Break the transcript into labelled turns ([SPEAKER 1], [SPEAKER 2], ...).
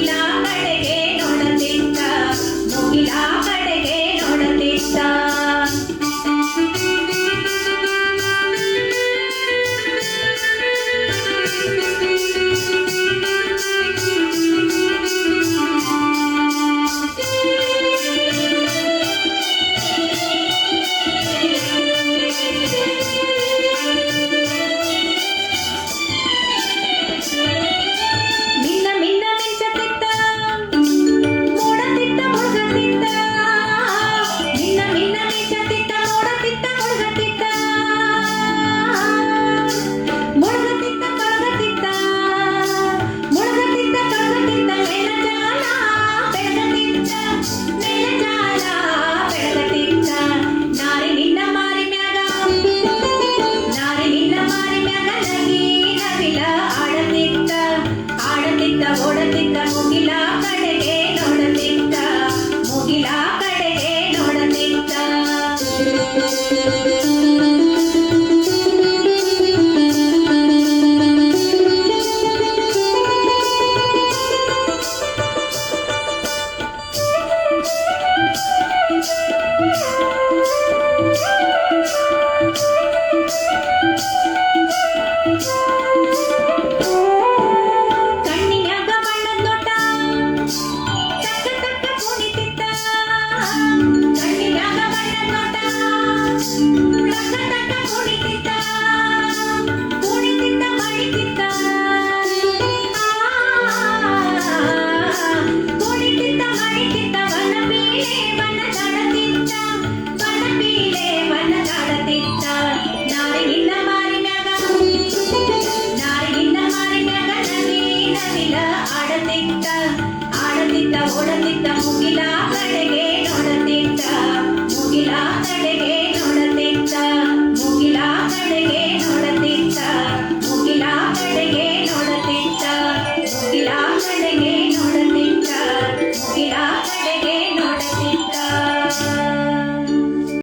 [SPEAKER 1] ni ஆடத்திட்ட ஆடத்திட்ட ஓடத்திட்ட Mugila. nakita mo sila,